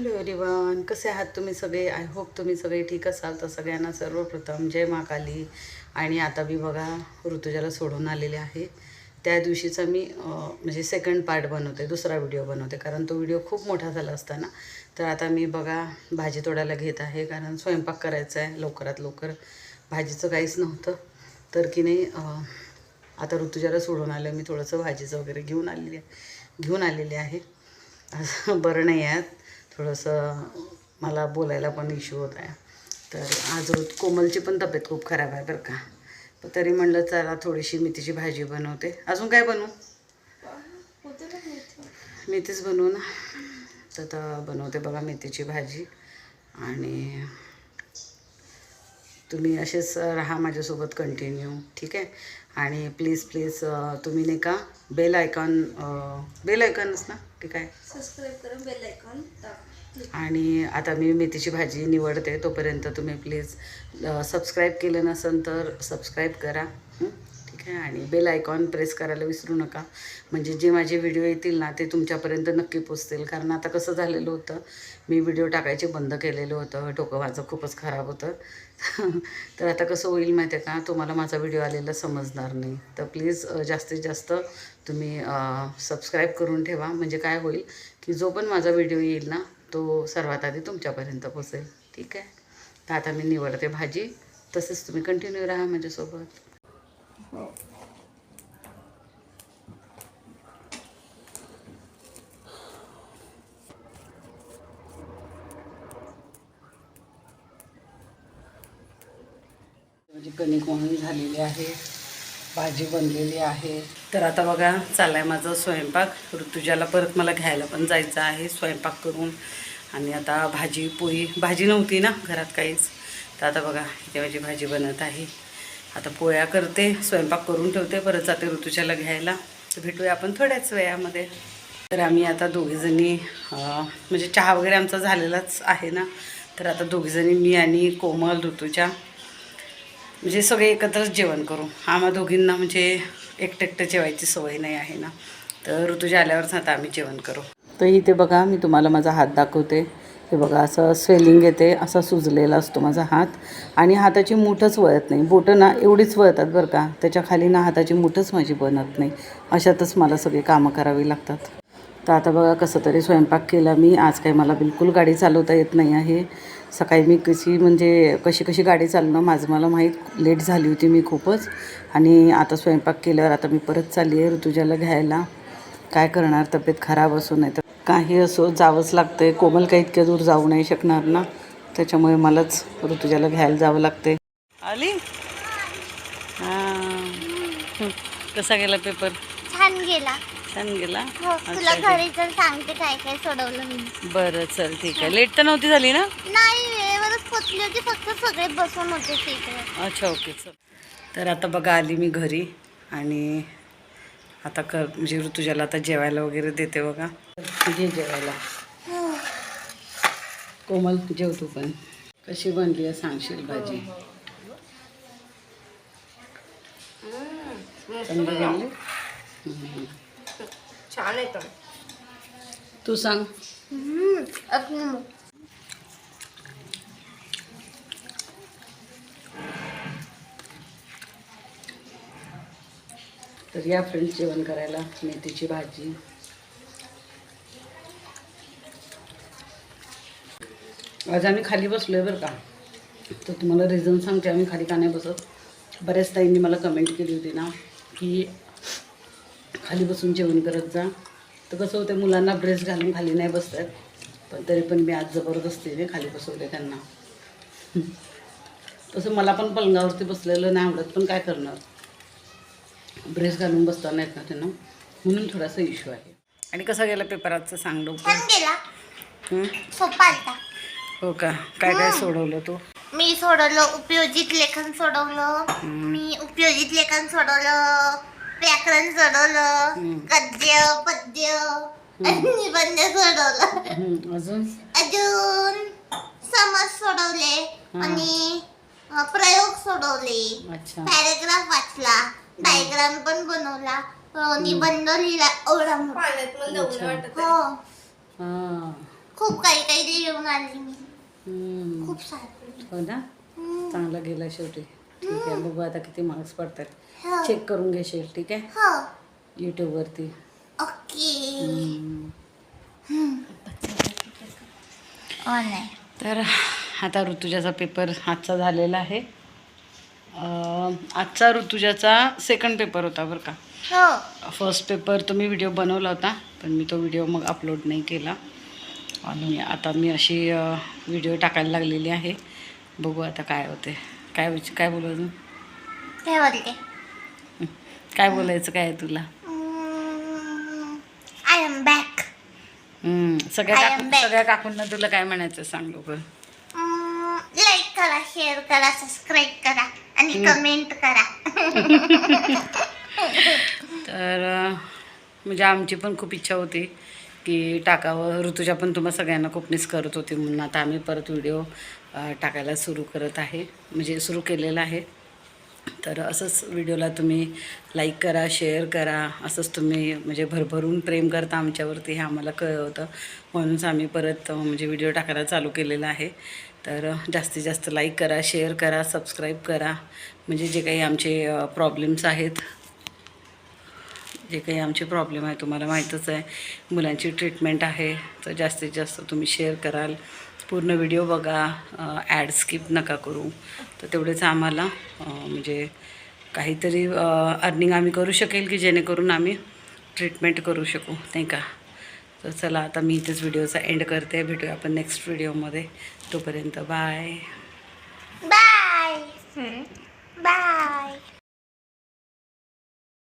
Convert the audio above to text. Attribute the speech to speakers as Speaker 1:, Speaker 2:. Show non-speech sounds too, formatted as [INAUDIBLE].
Speaker 1: Hello everyone कसे आहात तुम्ही सगळे? आय होप तुम्ही सगळे ठीक असाल. तर सगळ्यांना सर्वप्रथम जय महाकाली आणि आता मी बघा ऋतुजाला सोडून आलेले आहे. त्या दिवशीचा मी म्हणजे सेकंड पार्ट बनवते दुसरा व्हिडिओ बनवते. कारण तो व्हिडिओ खूप मोठा झाला असताना. तर आता मी बघा भाजी तोडायला घेत आहे. कारण स्वयंपाक करायचा आहे लवकरात लवकर. भाजीचं काहीच नव्हतं. तर की नाही आता ऋतुजाला सोडून आलं मी थोडंसं भाजीचं वगैरे घेऊन आलेली आहे. घेऊन आलेली आहे. असं बरं नाही आहे. थोडंसं मला बोलायला पण इश्यू होत आहे. तर आज रोज कोमलची पण तब्येत खूप खराब आहे बरं का. पण तरी म्हणलं चला थोडीशी मेथीची भाजी बनवते. अजून काय बनवू? मेथीच बनवू ना. तर तर बनवते बघा मेथीची भाजी. आणि तुम्ही असेच राहा माझ्यासोबत कंटिन्यू ठीक आहे? आणि प्लीज प्लीज तुम्ही नाही का बेल आयकॉन बेल आयकॉनच ना? की काय
Speaker 2: सबस्क्राईब करा बेल आयकॉन
Speaker 1: आणि आता मी मेथीची भाजी निवडते तोपर्यंत तुम्ही प्लीज सबस्क्राईब केलं नसेल तर सबस्क्राईब करा. ठीक आहे? आणि बेल आयकॉन प्रेस करायला विसरू नका. म्हणजे जे माझे व्हिडिओ येतील ना ते तुमच्यापर्यंत नक्की पोचतील कारण आता कसं झालेलं होतं मी व्हिडिओ टाकायचे बंद केलेलं होतं. डोकं माझं खूपच खराब होतं. [LAUGHS] तर आता कसं होईल माहिती आहे का? तुम्हाला माझा व्हिडिओ आलेला समजणार नाही. तर प्लीज जास्तीत जास्त तुम्ही सबस्क्राईब करून ठेवा. म्हणजे काय होईल की जो पण माझा व्हिडिओ येईल ना तो सर्वात आधी तुमच्यापर्यंत पोचेल ठीक आहे? तर आता मी निवडते भाजी. तसेच तुम्ही कंटिन्यू राहा माझ्यासोबत. माझी कणिक म्हणून झालेली आहे. भाजी बनलेली आहे. तर आता बघा चाललाय माझा स्वयंपाक. ऋतुजाला परत मला घ्यायला पण जायचं आहे स्वयंपाक करून. आणि आता भाजी पोळी भाजी नव्हती ना घरात काहीच. तर आता बघा इथे माझी भाजी बनत आहे. आता पोळ्या करते स्वयंपाक करून ठेवते परत जाते ऋतुजाला घ्यायला. तर भेटूया आपण थोड्याच वेळामध्ये. तर आम्ही आता दोघीजणी म्हणजे चहा वगैरे आमचा झालेलाच आहे ना. तर आता दोघीजणी मी आणि कोमल ऋतुजा म्हणजे सगळे एकत्रच जेवण करू. आम्हा दोघींना म्हणजे एकटं एकटं जेवायची सवय नाही आहे ना. तर ऋतुजा आल्यावरच आता आम्ही जेवण करू. तर इथे बघा मी तुम्हाला माझा हात दाखवते. हे बघा असं स्वेलिंग येते असा सुजलेला असतो माझा हात. आणि हाताची मुठंच वळत नाही. बोटं ना एवढीच वळतात बरं का. त्याच्याखाली ना हाताची मुठच माझी बनत नाही. अशातच मला सगळी कामं करावी लागतात. तर आता बघा कसं तरी स्वयंपाक केला मी. आज काही मला बिलकुल गाडी चालवता येत नाही आहे. सकाळी मी कशी म्हणजे कशी कशी गाडी चालवणं माझं मला माहीत लेट झाली होती मी खूपच. आणि आता स्वयंपाक केल्यावर आता मी परत चालली आहे ऋतुजाला घ्यायला. काय करणार? तब्येत खराब असो नाही तर काही असो जावंच लागतं आहे कोमल काही इतक्या दूर जाऊ नाही शकणार ना. त्याच्यामुळे मलाच ऋतुजाला घ्यायला जावं लागते आली? हां. कसा गेला पेपर?
Speaker 2: छान गेला.
Speaker 1: छान गेला?
Speaker 2: हो तुला घरी तर सांगते काय काय सोडवलं मी.
Speaker 1: बरं चल ठीक आहे. लेट तर नव्हती झाली ना?
Speaker 2: नाही वेळेवरच पोचली होती फक्त सगळे बसून होते सीटवर
Speaker 1: अच्छा ओके चल. तर आता बघा आली मी घरी आणि आता कर म्हणजे ऋतुजाला आता जेवायला वगैरे देते बघा. जे जेवायला. कोमल जेव तू पण. कशी बनली आहे सांगशील भाजी चांगली बनली.
Speaker 2: छान येतो
Speaker 1: तू. सांग. तर या फ्रेंड्स जेवण करायला मेथीची भाजी. आज आम्ही खाली बसलो आहे बरं का. तर तुम्हाला रिझन सांगते आम्ही खाली का नाही बसत. बऱ्याच ताईंनी मला कमेंट केली होती ना की खाली बसून जेवण करत जा. तर कसं होतं मुलांना ड्रेस घालून खाली नाही बसतात. पण तरी पण मी आज जबरदस्तीने खाली बसवले त्यांना. [LAUGHS] तसं मला पण पलंगावरती बसलेलं नाही आवडत पण काय करणार? ड्रेस घालून बसता नाहीत ना त्यांना. म्हणून थोडासा इश्यू आहे. आणि कसा गेला पेपराचं सांग लवकर? हं? हो का? काय काय सोडवलं तू?
Speaker 2: मी सोडवलं उपयोजित लेखन सोडवलं. मी उपयोजित लेखन सोडवलं. व्याकरण सोडवलं. गद्य पद्य निबंध सोडवलं.
Speaker 1: अजून?
Speaker 2: अजून समज सोडवले. आणि प्रयोग सोडवले.
Speaker 1: अच्छा.
Speaker 2: पॅरेग्राफ वाचला डायग्राम पण बनवला निबंध लिहिला एवढा. हो.
Speaker 1: हां.
Speaker 2: खूप काही काही लिहून आली मी. खूप सारं.
Speaker 1: हो ना?
Speaker 2: हम्म.
Speaker 1: चांगला गेला शेवटी. ठीक आहे बघू आता किती मार्क्स पडतात.
Speaker 2: हो.
Speaker 1: चेक करून घेशील ठीक आहे?
Speaker 2: हो.
Speaker 1: यूट्यूबवरती.
Speaker 2: ओ नाही
Speaker 1: तर आता ऋतुजाचा पेपर आजचा झालेला आहे. आजचा ऋतुजाचा सेकंड पेपर होता बरं का.
Speaker 2: हो.
Speaker 1: फर्स्ट पेपर तो मी व्हिडिओ बनवला होता पण मी तो व्हिडिओ मग अपलोड नाही केला. आणि आता मी अशी व्हिडिओ टाकायला लागलेली आहे. बघू आता काय होते काय विच काय बोलू अजून?
Speaker 2: काय बोलते?
Speaker 1: काय बोलायचं काय आहे तुला
Speaker 2: आय एम बॅक
Speaker 1: हम्म, सगळ्या
Speaker 2: I am
Speaker 1: काकू
Speaker 2: back.
Speaker 1: सगळ्या काकूंना तुला काय म्हणायचं सांग लोक
Speaker 2: लाईक करा शेअर करा सबस्क्राईब करा आणि कमेंट करा. [LAUGHS]
Speaker 1: तर अं, म्हणजे आमची पण खूप इच्छा होती. की टाकावं. ऋतुजा पण तुम्हा सगळ्यांना खूप मिस करत होती म्हणून आता आम्ही परत व्हिडिओ टाकायला सुरू करत आहे. म्हणजे सुरू केलेला आहे. तर असंच व्हिडिओला तुम्ही लाईक करा शेअर करा. असंच तुम्ही म्हणजे भरभरून प्रेम करता आमच्यावरती हे आम्हाला कळवतं. म्हणूनच आम्ही परत म्हणजे व्हिडिओ टाकायला चालू केलेला आहे. तर जास्तीत जास्त लाईक करा शेअर करा सबस्क्राईब करा. म्हणजे जे काही आमचे प्रॉब्लेम्स आहेत जे काही आमचे प्रॉब्लेम आहे तुम्हाला माहीतच आहे. मुलांची ट्रीटमेंट आहे तर जास्तीत जास्त तुम्ही शेअर कराल. पूर्ण व्हिडिओ बघा ॲड स्किप नका करू. तर तेवढेच आम्हाला म्हणजे काहीतरी अर्निंग आम्ही करू शकेल की जेणेकरून आम्ही ट्रीटमेंट करू शकू नाही का? तर चला आता मी इथेच व्हिडिओचा एंड करते. भेटूया आपण नेक्स्ट व्हिडिओमध्ये तोपर्यंत बाय
Speaker 2: बाय बाय